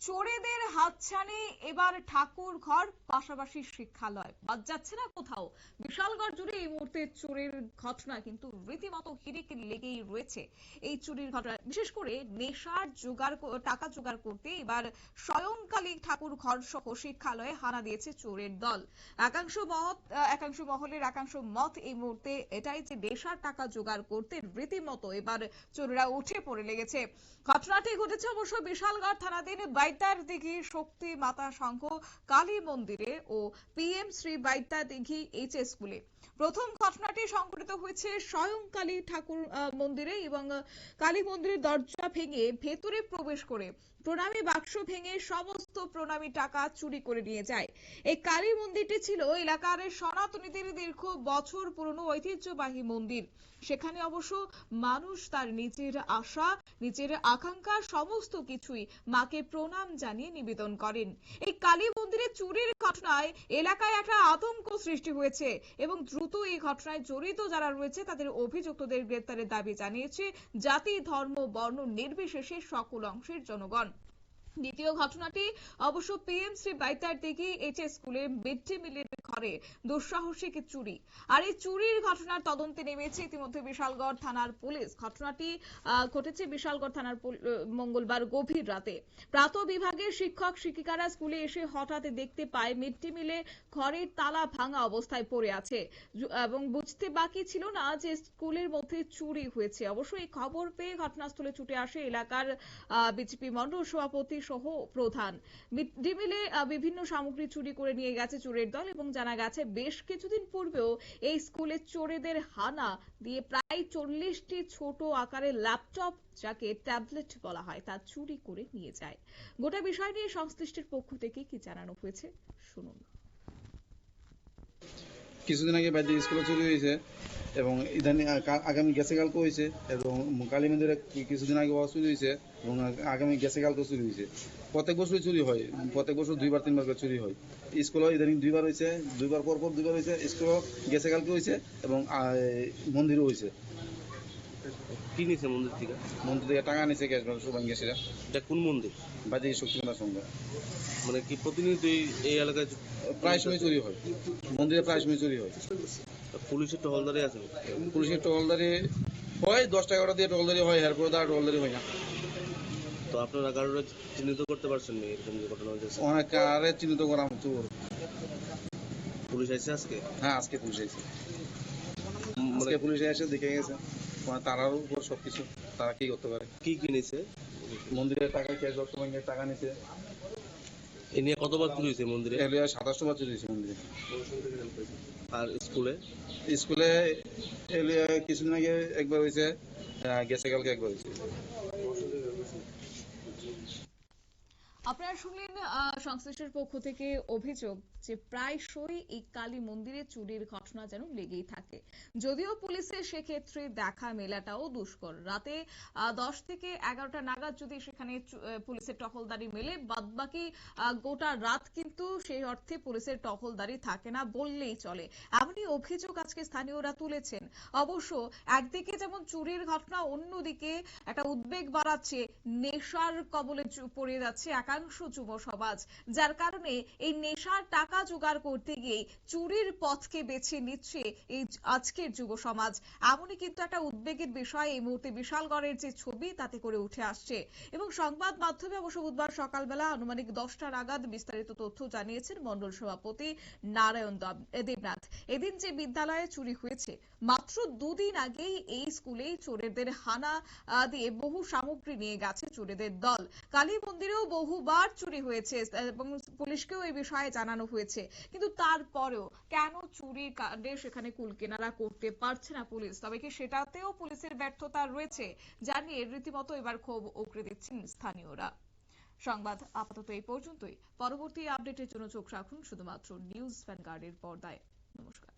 চোরেদের হাতছানি, এবার ঠাকুর ঘর পাশাপাশি শিক্ষালয়। বাদ যাচ্ছে না কোথাও। বিশালগড় জুড়ে এই মুহূর্তে চোরের ঘটনা কিন্তু রীতিমতো হিরিক লেগেই রয়েছে। এই চুরির ঘটনা বিশেষ করে নেশার জোগাড় টাকা জোগাড় করতে এবার স্বয়ংকালী ঠাকুর ঘর সহ শিক্ষালয়ে হানা দিয়েছে চোরের দল। একাংশ মত, একাংশ মহলের একাংশ মত এই মুহূর্তে এটাই যে নেশার টাকা জোগাড় করতে রীতিমতো এবার চোরেরা উঠে পড়ে লেগেছে। ঘটনাটি ঘটেছে অবশ্য বিশালগড় থানাধীন বাইতার দিঘি শক্তি মাতা সংঘ, কালী মন্দিরে ও PM Shri Baita Dighi H S স্কুলে। প্রথম ঘটনাটি সংঘটিত হয়েছে স্বয়ং কালী ঠাকুর মন্দিরে এবং কালী মন্দিরের দরজা ভেঙে ভেতরে প্রবেশ করে প্রণামী বাক্স ভেঙে সমস্ত প্রণামী টাকা চুরি করে নিয়ে যায়। এই কালী মন্দিরটি ছিল এলাকার সনাতনীদের দীর্ঘ বছর পুরনো ঐতিহ্যবাহী মন্দির। সেখানে অবশ্য মানুষ তার নিজের আশা, নিজের আকাঙ্ক্ষা সমস্ত কিছুই মাকে প্রণাম জানিয়ে নিবেদন করেন। এই কালী মন্দিরে চুরির ঘটনায় এলাকায় একটা আতঙ্ক সৃষ্টি হয়েছে এবং দ্রুত এই ঘটনায় জড়িত যারা রয়েছে, তাদের অভিযুক্তদের গ্রেপ্তারের দাবি জানিয়েছে জাতি, ধর্ম, বর্ণ নির্বিশেষে সকল অংশের জনগণ। দ্বিতীয় ঘটনাটি অবশ্য পিএম শ্রী বাইতার দিঘি এইচ এস স্কুলে মিড ডে মিলের ঘরে দুঃসাহসিক চুরি। আর এই চুরির ঘটনার তদন্তে নেমেছে ইতিমধ্যে বিশালগড় থানার পুলিশ। ঘটনাটি ঘটেছে বিশালগড় থানার মঙ্গলবার গভীর রাতে। প্রাত বিভাগের শিক্ষক শিক্ষিকারা স্কুলে এসে হঠাৎ দেখতে পায় মিড ডে মিলে ঘরের তালা ভাঙা অবস্থায় পড়ে আছে। এবং বুঝতে বাকি ছিল না যে স্কুলের মধ্যে চুরি হয়েছে। অবশ্য এই খবর পেয়ে ঘটনাস্থলে ছুটে আসে এলাকার বিজেপি মন্ডল সভাপতি সহ প্রধান। মিড ডে মিলে আহ, বিভিন্ন সামগ্রী চুরি করে নিয়ে গেছে চোরের দল এবং জানা গেছে বেশ কিছুদিন পূর্বেও এই স্কুলে চোরেদের হানা দিয়ে প্রায় চল্লিশটি ছোট আকারের ল্যাপটপ যাকে ট্যাবলেট বলা হয় তা চুরি করে নিয়ে যায়। গোটা বিষয় নিয়ে সংশ্লিষ্টের পক্ষ থেকে কি জানানো হয়েছে? শুনুন। কিছুদিন আগে বাইরে স্কুলে চুরি হয়েছে এবং ইদানি আগামী গেছে কালকে হয়েছে এবং কালী মন্দিরে কিছুদিন আগে চুরি হয়েছে এবং আগামী গেছে কালকে চুরি হয়েছে প্রত্যেক বছরই চুরি হয়, প্রত্যেক বছর দুইবার, তিনবার করে চুরি হয়। স্কুলে ইদানিং দুইবার হয়েছে, দুইবার পর পর দুইবার হয়েছে স্কুলও গেছে কালকে হয়েছে এবং মন্দিরও হয়েছে। কি নিছে মন্দির থেকে? মন্দির থেকে টাকা নিছে গ্যাস সুবান গেছে এটা কোন মন্দির? বাইরে শক্তিমাতার সঙ্গে মানে কি প্রতিনিয়ত এই- এলাকায় প্রায় সময় চুরি হয়। মন্দিরে প্রায় সময় চুরি হয়। পুলিশের টহলদারি আছে পুলিশের টহলদারি হয় দশটা এগারোটা দিয়ে টহলদারি হয় এরপরে তার টহলদারি হয় না। তো আপনারা কারোর চিহ্নিত করতে পারছেন না এরকম যে ঘটনা হয়েছে? অনেক কারে চিহ্নিত করা হতো পুলিশ আইছে আজকে? হ্যাঁ আজকে পুলিশ এসেছে মানে আজকে পুলিশ এসে দেখে গেছে। মানে তারার উপর সবকিছু তারা কি করতে পারে? কি কি নিছে মন্দিরের টাকা ক্যাশ বাক্স ব্যাংকের টাকা নিছে? এ নিয়ে কতবার চুরি হয়েছে মন্দিরে? এলিয়া সাতাশশো বার চুরি হয়েছে মন্দিরে। আর স্কুলে? স্কুলে এলিয়া কিছুদিন আগে একবার হয়েছে গেছে কালকে একবার হয়েছে। আপনারা শুনলেন সংশ্লিষ্টের পক্ষ থেকে অভিযোগ যে প্রায়শই এই কালী মন্দিরে চুরির ঘটনা যেন লেগেই থাকে। যদিও পুলিশের সেক্ষেত্রে দেখা মেলাটাও দুষ্কর। রাতে দশ থেকে এগারোটা নাগাদ যদি সেখানে পুলিশের টহলদারি মেলে, বাদবাকি গোটা রাত কিন্তু সেই অর্থে পুলিশের টহলদারি থাকে না বললেই চলে। এমনই অভিযোগ আজকে স্থানীয়রা তুলেছেন। অবশ্য একদিকে যেমন চুরির ঘটনা, অন্যদিকে একটা উদ্বেগ বাড়াচ্ছে, নেশার কবলে পড়ে যাচ্ছে একাংশ যুব সমাজ, যার কারণে এই নেশার টাকা জোগাড় করতে গিয়ে চুরির পথকে বেছে নিচ্ছে এই আজকের যুব সমাজ। এমনই কিন্তু একটা উদ্বেগের বিষয় এই মুহূর্তে বিশালগড়ের যে ছবি, তাতে করে উঠে আসছে। এবং সংবাদ মাধ্যমে অবশ্য বুধবার সকালবেলা আনুমানিক দশটা নাগাদ বিস্তারিত তথ্য জানিয়েছেন মন্ডল সভাপতি নারায়ণ দব- দেবনাথ। এদিন যে বিদ্যালয়ে চুরি হয়েছে, মাত্র দুদিন আগেই এই স্কুলেই চোরেদের হানা দিয়ে বহু সামগ্রী নিয়ে গেছে চোরেদের দল। কালী মন্দিরেও বহুবার চুরি হয়েছে, এবং পুলিশকেও এই বিষয়ে জানানো হয়েছে। কিন্তু তারপরেও কেন চুরি কাণ্ডে সেখানে কুল কেনারা করতে পারছে না পুলিশ? তবে কি সেটাতেও পুলিশের ব্যর্থতা রয়েছে যা নিয়ে রীতিমতো এবার ক্ষোভ উগরে দিচ্ছেন স্থানীয়রা। সংবাদ আপাতত এই পর্যন্তই। পরবর্তী আপডেটের জন্য চোখ রাখুন শুধুমাত্র নিউজ ভ্যানগার্ডের পর্দায়। নমস্কার।